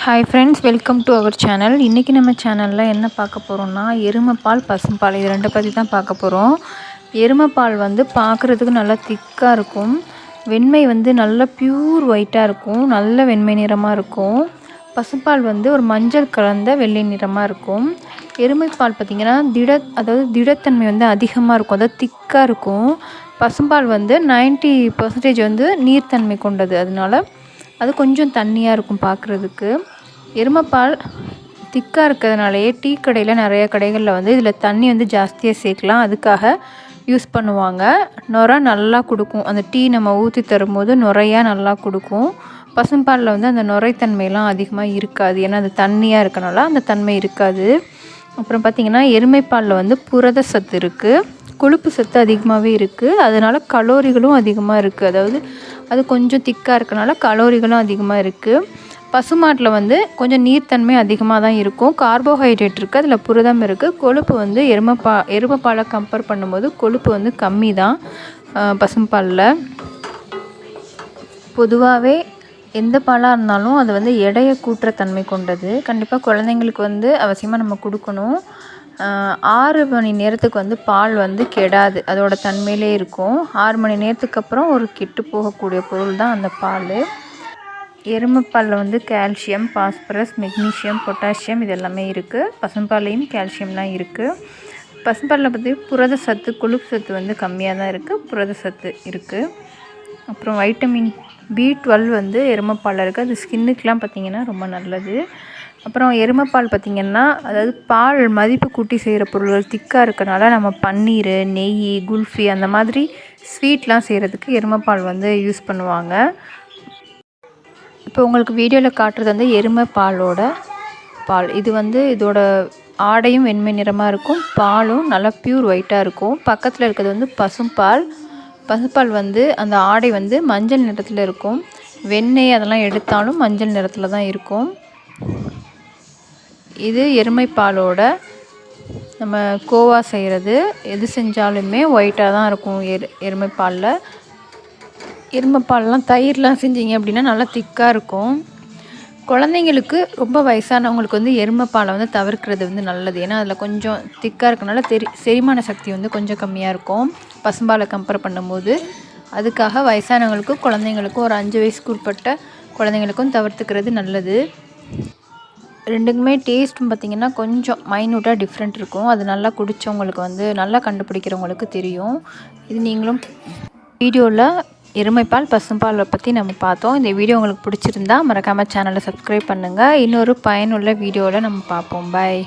Hi friends welcome to our channel இன்றைக்கி நம்ம சேனலில் என்ன பார்க்க போகிறோம்னா எருமைப்பால் பசும்பால் இது ரெண்டை பற்றி தான் பார்க்க போகிறோம் எருமைப்பால் வந்து பார்க்குறதுக்கு நல்லா திக்காக இருக்கும். வெண்மை வந்து நல்லா ப்யூர் ஒயிட்டாக இருக்கும். நல்ல வெண்மை நிறமாக இருக்கும். பசும்பால் வந்து ஒரு மஞ்சள் கலந்த வெள்ளை நிறமாக இருக்கும். எருமைப்பால் பார்த்திங்கன்னா திட அதாவது திடத்தன்மை வந்து அதிகமாக இருக்கும். அதாவது திக்காக இருக்கும். பசும்பால் வந்து நைன்ட்டி பர்சன்டேஜ் வந்து நீர்த்தன்மை கொண்டது. அதனால அது கொஞ்சம் தண்ணியாக இருக்கும் பார்க்குறதுக்கு எருமைப்பால் திக்காக இருக்கிறதுனாலயே டீ கடையில் நிறைய கடைகளில் வந்து இதில் தண்ணி வந்து ஜாஸ்தியாக சேர்க்கலாம். அதுக்காக யூஸ் பண்ணுவாங்க. நுரை நல்லா கொடுக்கும். அந்த டீ நம்ம ஊற்றி தரும்போது நுரையாக நல்லா கொடுக்கும். பசும்பாலில் வந்து அந்த நுரைத்தன்மையெல்லாம் அதிகமாக இருக்காது. ஏன்னா அது தண்ணியாக இருக்கனால அந்த தன்மை இருக்காது. அப்புறம் பார்த்திங்கன்னா எருமைப்பாலில் வந்து புரத சத்து இருக்குது கொழுப்பு சத்து அதிகமாகவே இருக்குது அதனால் கலோரிகளும் அதிகமாக இருக்குது அதாவது அது கொஞ்சம் திக்காக இருக்கனால கலோரிகளும் அதிகமாக இருக்குது பசுமாட்டில் வந்து கொஞ்சம் நீர்த்தன்மை அதிகமாக தான் இருக்கும். கார்போஹைட்ரேட் இருக்குது அதில் புரதம் இருக்குது கொழுப்பு வந்து எருமைப்பா எருமைப்பாலை கம்பேர் பண்ணும்போது கொழுப்பு வந்து கம்மி தான் பசும்பாலில். பொதுவாகவே எந்த பாலாக இருந்தாலும் அது வந்து எடையை கூட்டுற தன்மை கொண்டது. கண்டிப்பாக குழந்தைங்களுக்கு வந்து அவசியமாக நம்ம கொடுக்கணும். ஆறு மணி நேரத்துக்கு வந்து பால் வந்து கெடாது. அதோட தன்மையிலே இருக்கும். ஆறு மணி நேரத்துக்கு அப்புறம் ஒரு கெட்டு போகக்கூடிய பொருள் தான் அந்த பால். எருமைப்பாலில் வந்து கால்சியம் பாஸ்பரஸ் மெக்னீஷியம் பொட்டாசியம் இது எல்லாமே இருக்குது பசும்பாலையும் கால்சியம்லாம் இருக்குது பசும்பாலில் பற்றி புரத சத்து கொழுப்பு சத்து வந்து கம்மியாக தான் இருக்குது புரத சத்து இருக்குது அப்புறம் வைட்டமின் பி டுவெல் வந்து எருமைப்பாலில் இருக்குது அது ஸ்கின்னுக்கெலாம் பார்த்திங்கன்னா ரொம்ப நல்லது. அப்புறம் எருமைப்பால் பார்த்திங்கன்னா அதாவது பால் மதிப்பு கூட்டி செய்கிற பொருள்கள் திக்காக இருக்கனால நம்ம பன்னீர் நெய் குல்ஃபி அந்த மாதிரி ஸ்வீட்லாம் செய்கிறதுக்கு எருமைப்பால் வந்து யூஸ் பண்ணுவாங்க. இப்போ உங்களுக்கு வீடியோவில் காட்டுறது வந்து எருமை பாலோட பால். இது வந்து இதோட ஆடையும் வெண்மை நிறமாக இருக்கும் பாலும் நல்லா ப்யூர் ஒயிட்டாக இருக்கும். பக்கத்தில் இருக்கிறது வந்து பசும்பால் பசும்பால் வந்து அந்த ஆடை வந்து மஞ்சள் நிறத்தில் இருக்கும். வெண்ணெய் அதெல்லாம் எடுத்தாலும் மஞ்சள் நிறத்தில் தான் இருக்கும். இது எருமைப்பாலோட நம்ம கோவா செய்கிறது எது செஞ்சாலுமே ஒயிட்டாக தான் இருக்கும் எரு எருமைப்பாலில். எருமைப்பால்லாம் தயிர்லாம் செஞ்சீங்க அப்படின்னா நல்லா திக்காக இருக்கும். குழந்தைங்களுக்கு ரொம்ப வயசானவங்களுக்கு வந்து எருமைப்பாலை வந்து தவிர்க்கிறது வந்து நல்லது. ஏன்னா அதில் கொஞ்சம் திக்காக இருக்கனால தெரி செரிமான சக்தி வந்து கொஞ்சம் கம்மியாக இருக்கும். பசும்பாலை கம்பேர் பண்ணும்போது. அதுக்காக வயசானவங்களுக்கும் குழந்தைங்களுக்கும் ஒரு அஞ்சு வயசுக்கு உட்பட்ட குழந்தைங்களுக்கும் தவிர்த்துக்கிறது நல்லது. ரெண்டுக்குமே டேஸ்ட்டும் பார்த்திங்கன்னா கொஞ்சம் மைனூட்டாக டிஃப்ரெண்ட் இருக்கும். அது நல்லா குடித்தவங்களுக்கு வந்து நல்லா கண்டுபிடிக்கிறவங்களுக்கு தெரியும். இது நீங்களும் வீடியோவில் எருமைப்பால் பசும்பாலை பற்றி நம்ம பார்த்தோம். இந்த வீடியோ உங்களுக்கு பிடிச்சிருந்தா மறக்காமல் சேனலை சப்ஸ்கிரைப் பண்ணுங்கள் இன்னொரு பயனுள்ள வீடியோவில் நம்ம பார்ப்போம். பாய்